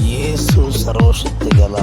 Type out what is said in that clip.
యేసు సర్వశక్తి గల